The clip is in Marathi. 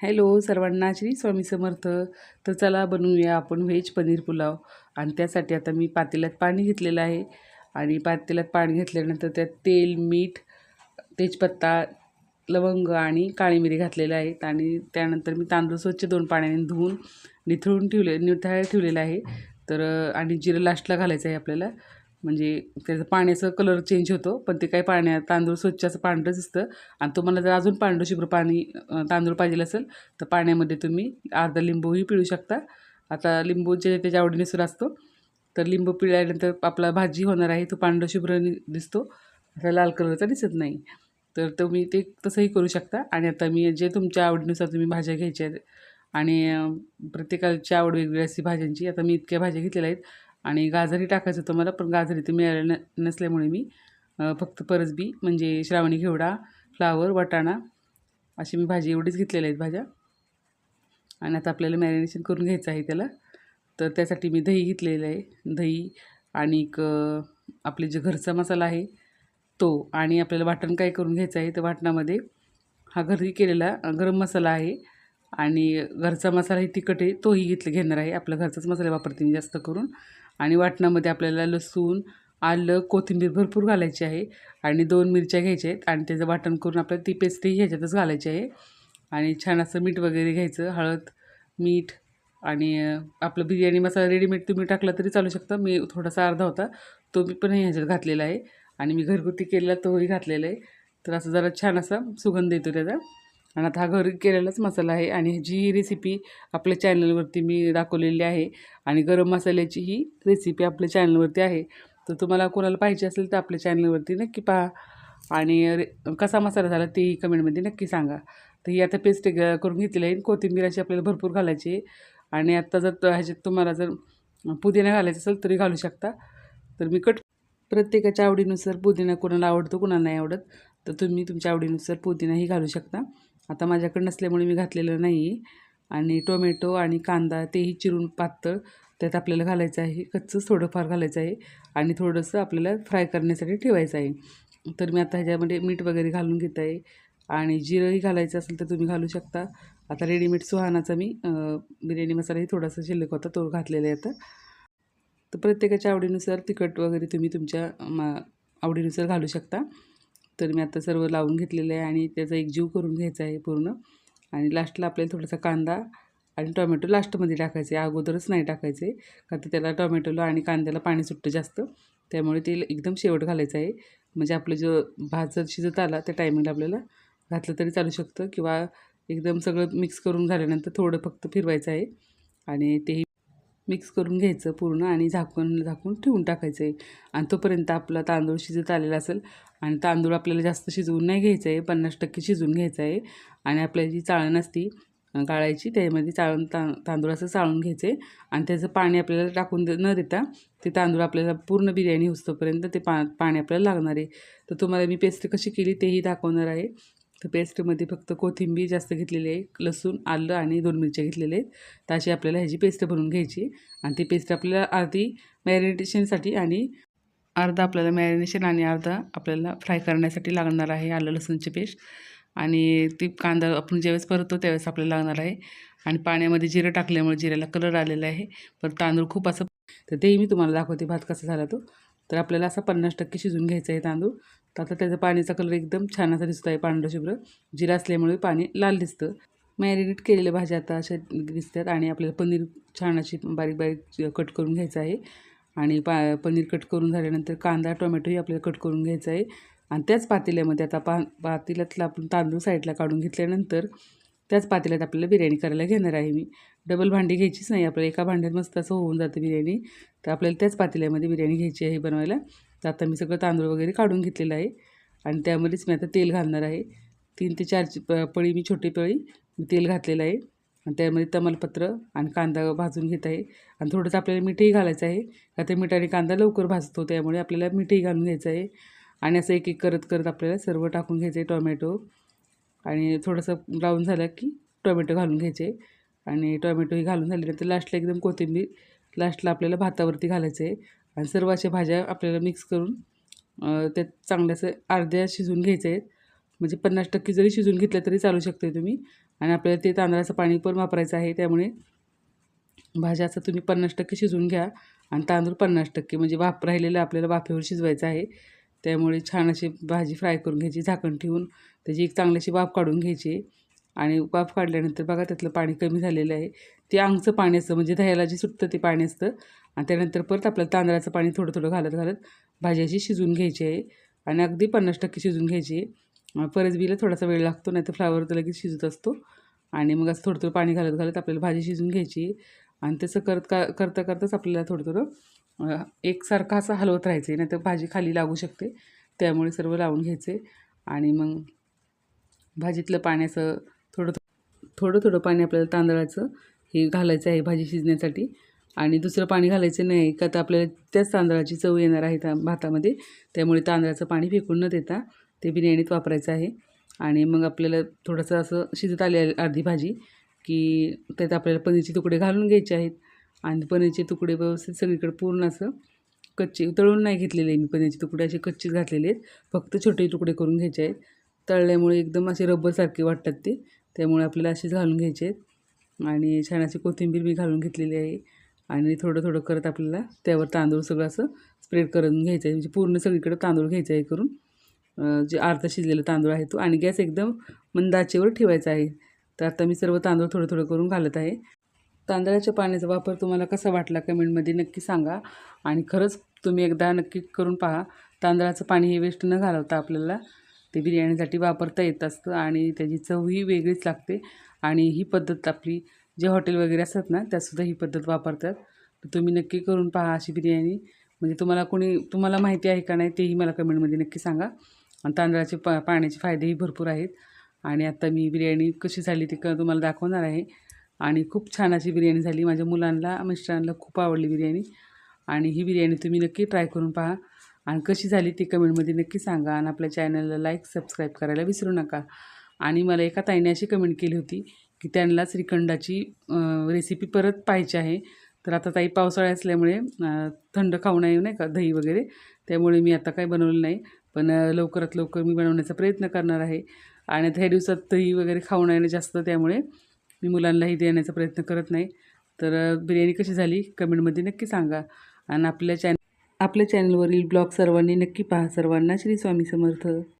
हॅलो सर्वांना श्री स्वामी समर्थ. तर चला बनवूया आपण व्हेज पनीर पुलाव. आणि त्यासाठी आता मी पातेल्यात पाणी घेतलेलं आहे. आणि पातेल्यात पाणी घेतल्यानंतर त्यात तेल मीठ तेजपत्ता लवंग आणि काळी मिरी घातलेले आहेत. आणि त्यानंतर मी तांदूळ स्वच्छ दोन पाण्याने धुवून निथळून ठेवले निथळायला ठेवलेलं आहे. तर आणि जिरं लास्टला घालायचं आहे आपल्याला. म्हणजे त्याचं पाण्याचं कलर चेंज होतो पण ते काही पाण्यात तांदूळ स्वच्छ असं पांढरं दिसतं आणि तुम्हाला जर अजून पांढरं शुभ्र पाणी तांदूळ पाहिजे असेल तर पाण्यामध्ये तुम्ही अर्धा लिंबूही पिळू शकता. आता लिंबू जे त्याच्या आवडीनुसार असतो तर लिंबू पिळल्यानंतर आपला भाजी होणार आहे तो पांढरं शुभ्र नि- दिसतो. असा लाल कलरचा दिसत नाही. तर तुम्ही ते तसंही करू शकता. आणि आता मी जे तुमच्या आवडीनुसार तुम्ही भाज्या घ्यायच्या आहेत आणि प्रत्येकाची आवड वेगवेगळी असते भाज्यांची. आता मी इतक्या भाज्या घेतलेल्या आहेत आणि गाजरही टाकायचं होतं मला पण गाजर इथे मिळालं न नसल्यामुळे मी फक्त परसबी म्हणजे श्रावणी घेवडा फ्लावर वाटाणा अशी मी भाजी एवढीच घेतलेल्या आहेत भाज्या. आणि आता आपल्याला मॅरिनेशन करून घ्यायचं आहे त्याला. तर त्यासाठी मी दही घेतलेलं आहे. दही आणि आपले जे घरचा मसाला आहे तो आणि आपल्याला वाटण काय करून घ्यायचं आहे तर वाटणामध्ये. हा घरी केलेला गरम मसाला आहे. आणि घरचा मसाला ही तिखट आहे तोही घेतलं घेणार आहे. आपला घरचाच मसाला वापरते मी जास्त करून. आणि वाटणामध्ये आपल्याला लसूण आलं कोथिंबीर भरपूर घालायची आहे. आणि दोन मिरच्या घ्यायच्या आहेत आणि त्याचं वाटण करून आपल्याला ती पेस्टही ह्याच्यातच घालायची आहे. आणि छान असं मीठ वगैरे घ्यायचं हळद मीठ आणि आपलं बिर्याणी मसाला रेडीमेड तुम्ही टाकला तरी चालू शकता. मी थोडासा अर्धा होता तो मी पण ह्याच्यात घातलेला आहे. आणि मी घरगुती केलेला तोही घातलेला आहे. तर असं जरा छान असा सुगंध येतो त्याचा. आणि आता हा घरी केलेलाच मसाला आहे आणि ह्याची ही रेसिपी आपल्या चॅनलवरती मी दाखवलेली आहे आणि गरम मसाल्याची ही रेसिपी आपल्या चॅनलवरती आहे. तर तुम्हाला कोणाला पाहिजे असेल तर आपल्या चॅनलवरती नक्की पहा. आणि रे कसा मसाला झाला तेही कमेंटमध्ये नक्की सांगा. तर ही आता पेस्ट करून घेतलेली आहे कोथिंबीर अशी आपल्याला भरपूर घालायची आहे. आणि आत्ता जर त- ह्याच्यात तुम्हाला जर पुदिना घालायचा असेल तरी घालू शकता. तर मी कट प्रत्येकाच्या आवडीनुसार पुदिना कोणाला आवडतो कोणाला नाही आवडत तर तुम्ही तुमच्या आवडीनुसार पुदिनाही घालू शकता. आता माझ्याकडे नसल्यामुळे मी घातलेलं नाही. आणि टोमॅटो आणि कांदा तेही चिरून पातळ त्यात आपल्याला घालायचं आहे. कच्चंच थोडंफार घालायचं आहे. आणि थोडंसं आपल्याला फ्राय करण्यासाठी ठेवायचं आहे. तर मी आता ह्याच्यामध्ये मीठ वगैरे घालून घेत आहे. आणि जिरंही घालायचं असेल तर तुम्ही घालू शकता. आता रेडीमेड सुहानाचा मी बिर्याणी मसालाही थोडासा शिल्लक होता तो घातलेला आहे आता. तर प्रत्येकाच्या आवडीनुसार तिखट वगैरे तुम्ही तुमच्या मा आवडीनुसार घालू शकता. तर मी आता सर्व लावून घेतलेलं आहे आणि त्याचा एक जीव करून घ्यायचा आहे पूर्ण. आणि लास्टला आपल्याला थोडासा कांदा आणि टोमॅटो लास्टमध्ये टाकायचे. आहे अगोदरच नाही टाकायचे का तर त्याला टोमॅटोला आणि कांद्याला पाणी सुटतं जास्त. त्यामुळे ते एकदम शेवट घालायचं आहे. म्हणजे आपलं जो भात जर शिजत आला त्या टायमिंगला आपल्याला घातलं तरी चालू शकतं. किंवा एकदम सगळं मिक्स करून झाल्यानंतर थोडं फक्त फिरवायचं आहे. आणि तेही मिक्स करून घ्यायचं पूर्ण आणि झाकून झाकून ठेवून टाकायचं आहे. आणि तोपर्यंत आपला तांदूळ शिजत आलेला असेल आणि तांदूळ आपल्याला जास्त शिजवून नाही घ्यायचं आहे पन्नास टक्के शिजवून घ्यायचं आहे. आणि आपल्याला जी चाळण असती गाळायची त्यामध्ये चाळून ता तांदूळ असं चाळून घ्यायचं आहे. आणि त्याचं पाणी आपल्याला टाकून दे न देता ते तांदूळ आपल्याला पूर्ण बिर्याणी होस्तोपर्यंत ते पा पाणी आपल्याला लागणार आहे. तर तुम्हाला मी पेस्ट कशी केली तेही दाखवणार आहे. तर पेस्टमध्ये फक्त कोथिंबीर जास्त घेतलेली आहे लसूण आलं आणि दोन मिरच्या घेतलेले आहेत. तर अशी आपल्याला ह्याची पेस्ट बनवून घ्यायची आणि ती पेस्ट आपल्याला अर्धी मॅरिनेशनसाठी आणि अर्धा आपल्याला मॅरिनेशन आणि अर्धा आपल्याला फ्राय करण्यासाठी लागणार आहे आलं लसूणची पेस्ट. आणि ती कांदा आपण ज्यावेळेस परततो त्यावेळेस आपल्याला लागणार आहे. आणि पाण्यामध्ये जिरं टाकल्यामुळे जिऱ्याला कलर आलेला आहे. पण तांदूळ खूप असं तर तेही मी तुम्हाला दाखवते भात कसा झाला तो. तर आपल्याला असा पन्नास टक्के शिजून घ्यायचा आहे तांदूळ. तर आता त्याचा पाण्याचा कलर एकदम छान असा दिसतो आहे पांढरं शुभ्र. जिरं असल्यामुळे पाणी लाल दिसतं. मॅरिनेट केलेल्या भाज्या आता अशा दिसतात आणि आपल्याला पनीर छान अशी बारीक बारीक कट करून घ्यायचं आहे. आणि पा पनीर कट करून झाल्यानंतर कांदा टोमॅटोही आपल्याला कट करून घ्यायचा आहे. आणि त्याच पातेल्यामध्ये आता पा पातेल्यातला आपण तांदूळ साईडला काढून घेतल्यानंतर त्याच पातेल्यात आपल्याला बिर्याणी करायला घेणार आहे मी. डबल भांडी घ्यायचीच नाही आपल्याला एका भांड्यात मस्त असं होऊन जातं बिर्याणी. तर आपल्याला त्याच पातेल्यामध्ये बिर्याणी घ्यायची आहे बनवायला. तर आता मी सगळं तांदूळ वगैरे काढून घेतलेलं आहे. आणि त्यामध्येच मी आता तेल घालणार आहे. तीन ते चार प- पळी मी छोटी पळी मी तेल घातलेलं आहे. आणि त्यामध्ये तमालपत्र आणि कांदा भाजून घेत आहे. आणि थोडंसं आपल्याला मीठही घालायचं आहे. का ते मीठ आणि कांदा लवकर भाजतो त्यामुळे आपल्याला मीठही घालून घ्यायचं आहे. आणि असं एक एक करत करत आपल्याला सर्व टाकून घ्यायचं आहे टोमॅटो. आणि थोडंसं ब्राऊन झालं की टोमॅटो घालून घ्यायचे. आणि टोमॅटोही घालून झाल्यानंतर लास्टला एकदम कोथिंबीर लास्टला आपल्याला भातावरती घालायचं आहे. आणि सर्व अशा भाज्या आपल्याला मिक्स करून त्यात चांगल्याचं अर्ध्या शिजवून घ्यायच्या आहेत. म्हणजे पन्नास टक्के जरी शिजवून घेतलं तरी चालू शकते तुम्ही. आणि आपल्याला ते तांदळाचं पाणी पण वापरायचं आहे. त्यामुळे भाज्या असं तुम्ही पन्नास टक्के शिजवून घ्या आणि तांदूळ पन्नास टक्के. म्हणजे वाफ राहिलेलं आपल्याला वाफेवर शिजवायचं आहे. त्यामुळे छान अशी भाजी फ्राय करून घ्यायची झाकण ठेवून. त्याची एक चांगल्याशी वाफ काढून घ्यायची. आणि वाफ काढल्यानंतर बघा त्यातलं पाणी कमी झालेलं आहे. ते अंगचं पाणी असतं म्हणजे दह्याला जे सुटतं ते पाणी असतं. आणि त्यानंतर परत आपल्याला तांदळाचं पाणी थोडं थोडं घालत घालत भाजी अशी शिजवून घ्यायची आहे. आणि अगदी पन्नास टक्के शिजवून घ्यायची आहे. परसबीला थोडासा वेळ लागतो नाही तर फ्लावर तर लगेच शिजत असतो. आणि मग असं थोडं थोडं पाणी घालत घालत आपल्याला भाजी शिजून घ्यायची आहे. आणि तसं करत का करता करताच आपल्याला थोडं थोडं एकसारखा एकसारखं असं हलवत राहायचं आहे नाही तर भाजी खाली लागू शकते. त्यामुळे सर्व लावून घ्यायचे आणि मग भाजीतलं पाण्याचं थोडं थोडं थोडं पाणी आपल्याला तांदळाचं हे घालायचं आहे भाजी शिजण्यासाठी. आणि दुसरं पाणी घालायचं नाही का तर आपल्याला त्याच तांदळाची चव येणार आहे त्या भातामध्ये. त्यामुळे तांदळाचं पाणी फेकून न देता ते बिर्याणीत वापरायचं आहे. आणि मग आपल्याला थोडंसं असं शिजत आले अर्धी भाजी की त्यात आपल्याला पनीरचे तुकडे घालून घ्यायचे आहेत. आणि पनीरचे तुकडे व्यवस्थित सगळीकडे पूर्ण असं कच्चे तळून नाही घेतलेले मी पनीरचे तुकडे असे कच्चेच घातलेले आहेत. फक्त छोटे तुकडे करून घ्यायचे आहेत. तळल्यामुळे एकदम असे रबरसारखे वाटतात ते. त्यामुळे आपल्याला असेच घालून घ्यायचे आहेत. आणि छान अशी कोथिंबीर मी घालून घेतलेली आहे. आणि थोडं थोडं करत आपल्याला त्यावर तांदूळ सगळं असं स्प्रेड करून घ्यायचं आहे. म्हणजे पूर्ण सगळीकडे तांदूळ घ्यायचा आहे करून. जे अर्धा शिजलेला तांदूळ आहे तो आणि गॅस एकदम मंद आचेवर ठेवायचा आहे. तर आता मी सर्व तांदूळ थोडं थोडं करून घालत आहे. तांदळाच्या पाण्याचा वापर तुम्हाला कसा वाटला कमेंटमध्ये नक्की सांगा. आणि खरंच तुम्ही एकदा नक्की करून पहा. तांदळाचं पाणी हे वेस्ट न घालवता आपल्याला ते बिर्याणीसाठी वापरता येत असतं आणि त्याची चवही वेगळीच लागते. आणि ही पद्धत आपली जे हॉटेल वगैरे असतात ना त्यातसुद्धा ही पद्धत वापरतात. तर तुम्ही नक्की करून पहा अशी बिर्याणी. म्हणजे तुम्हाला कोणी तुम्हाला माहिती आहे का नाही तेही मला कमेंटमध्ये नक्की सांगा. आणि तांदळाचे पा पाण्याचे फायदेही भरपूर आहेत. आणि आता मी बिर्याणी कशी झाली ती क तुम्हाला दाखवणार आहे. आणि खूप छान अशी बिर्याणी झाली. माझ्या मुलांना मिस्टरांना खूप आवडली बिर्याणी. आणि ही बिर्याणी तुम्ही नक्की ट्राय करून पहा. आणि कशी झाली ती कमेंटमध्ये नक्की सांगा आणि आपल्या चॅनलला लाईक सबस्क्राईब करायला विसरू नका. आणि मला एका ताईने अशी कमेंट केली होती की त्यांना श्रीखंडाची रेसिपी परत पाहिजे आहे. तर आता ताई पावसाळा असल्यामुळे थंड खाऊ नये नाही का दही वगैरे. त्यामुळे मी आता काही बनवलं नाही. पण लवकरात लवकर मी बनवण्याचा प्रयत्न करणार आहे. आणि आता ह्या दिवसात दही वगैरे खाऊ नये जास्त त्यामुळे मी मुलांनाही देण्याचा प्रयत्न करत नाही. तर बिर्याणी कशी झाली? कमेंटमध्ये नक्की सांगा. आणि आपल्या चॅन आपल्या चॅनलवरील ब्लॉग सर्वांनी नक्की पहा. सर्वांना श्री स्वामी समर्थ.